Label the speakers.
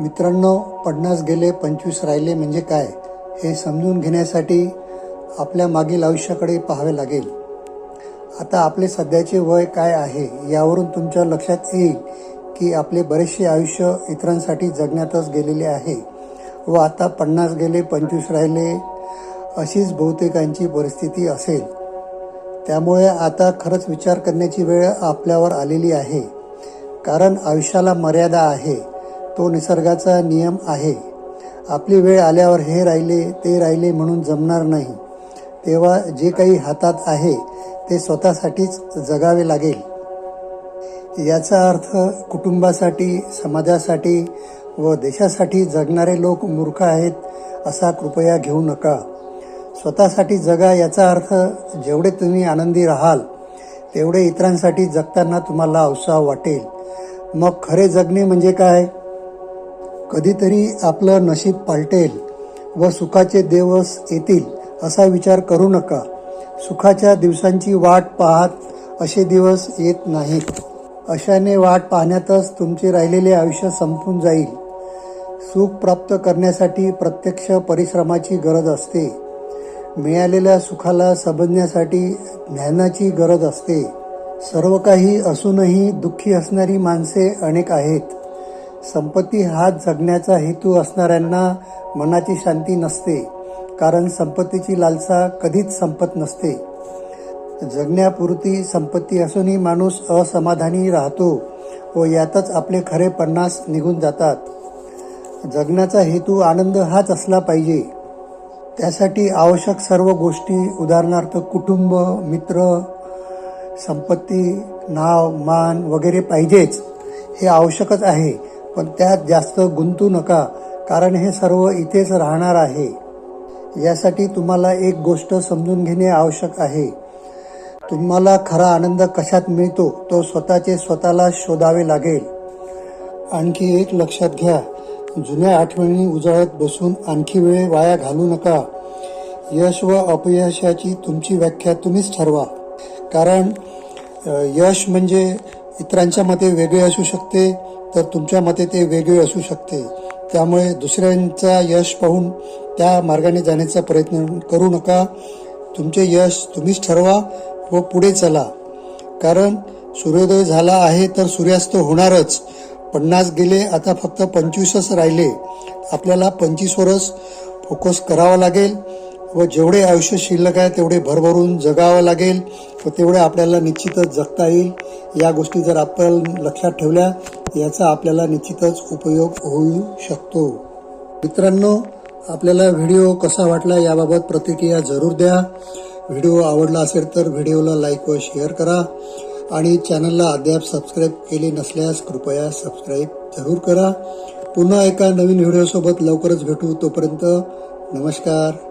Speaker 1: मित्रांनो पन्नास गेले पंचवीस राहिले म्हणजे काय? हे समजून घेण्यासाठी आपल्या मागील आयुष्याकडे पाहावे लागेल. आता आपले सध्याचे वय काय आहे यावरून तुमच्या लक्षात येईल की आपले बरेचसे आयुष्य इतरांसाठी जगण्यातच गेलेले आहे. व आता पन्नास गेले पंचवीस राहिले अशीच बहुतेकांची परिस्थिती असेल. त्यामुळे आता खरंच विचार करण्याची वेळ आपल्यावर आलेली आहे. कारण आयुष्याला मर्यादा आहे. तो निसर्गाचा नियम आहे. आपली वेळ आल्यावर हे राहिले ते राहिले म्हणून जमणार नाही. तेव्हा जे काही हातात आहे ते स्वतःसाठीच जगावे लागेल. याचा अर्थ कुटुंबासाठी समाजासाठी व देशासाठी जगणारे लोक मूर्ख आहेत असा कृपया घेऊ नका. स्वतःसाठी जगा याचा अर्थ जेवढे तुम्ही आनंदी राहाल तेवढे इतरांसाठी जगताना तुम्हाला उत्साह वाटेल. मग खरे जगणे म्हणजे काय? कधीतरी आपलं नशीब पालटेल व सुखाचे दिवस येतील असा विचार करू नका. सुखाच्या दिवसांची वाट पाहत असे दिवस येत नाहीत. अशाने वाट पाहण्यातच तुमचे राहिलेले आयुष्य संपून जाईल. सुख प्राप्त करण्यासाठी प्रत्यक्ष परिश्रमाची गरज असते. मिळालेल्या सुखाला समजण्यासाठी ज्ञानाची गरज असते. सर्व काही असूनही दुःखी असणारी माणसे अनेक आहेत. संपत्ती हा जगण्याचा हेतू असणाऱ्यांना मनाची शांती नसते कारण संपत्तीची लालसा कधीच संपत नसते. जगण्यापुरती संपत्ती असूनही माणूस असमाधानी राहतो व यातच आपले खरे पन्नास निघून जातात. जगण्याचा हेतू आनंद हाच असला पाहिजे. त्यासाठी आवश्यक सर्व गोष्टी उदाहरणार्थ कुटुंब मित्र संपत्ती नाव मान वगैरे पाहिजेच. हे आवश्यकच आहे. पण त्यात जास्त गुंतू नका कारण हे सर्व इथेच राहणार आहे. यासाठी तुम्हाला एक गोष्ट समजून घेणे आवश्यक आहे. तुम्हाला खरा आनंद कशात मिळतो तो स्वतःचे स्वतःला शोधावे लागेल. आणखी एक लक्षात घ्या जुन्या आठवणी उजळत बसून आणखी वेळ वाया घालू नका. यश व अपयशाची तुमची व्याख्या तुम्हीच ठरवा. कारण यश म्हणजे इतरांच्या मते वेगळे असू शकते तर तुमच्या मते ते वेगळे असू शकते. त्यामुळे दुसऱ्यांचा यश पाहून त्या मार्गाने जाण्याचा प्रयत्न करू नका. तुमचे यश तुम्हीच ठरवा व पुढे चला. कारण सूर्योदय झाला आहे तर सूर्यास्त होणारच. पन्नास गेले आता फक्त पंचवीसच राहिले. आपल्याला पंचवीसवरच फोकस करावा लागेल व जेवढे आयुष्य शिल्लक आहे तेवढे भरभरून जगावं लागेल व तेवढे आपल्याला निश्चितच जगता येईल. या गोष्टी जर आपण लक्षात ठेवल्या याचा आपल्याला निश्चितच उपयोग होऊ शकतो. मित्रांनो आपल्याला व्हिडिओ कसा वाटला याबाबत प्रतिक्रिया जरूर द्या. व्हिडिओ आवडला असेल तर व्हिडिओला लाईक व शेअर करा आणि चॅनलला अद्याप सबस्क्राईब केले नसल्यास कृपया सबस्क्राईब जरूर करा. पुन्हा एका नवीन व्हिडिओसोबत लवकरच भेटू. तोपर्यंत नमस्कार.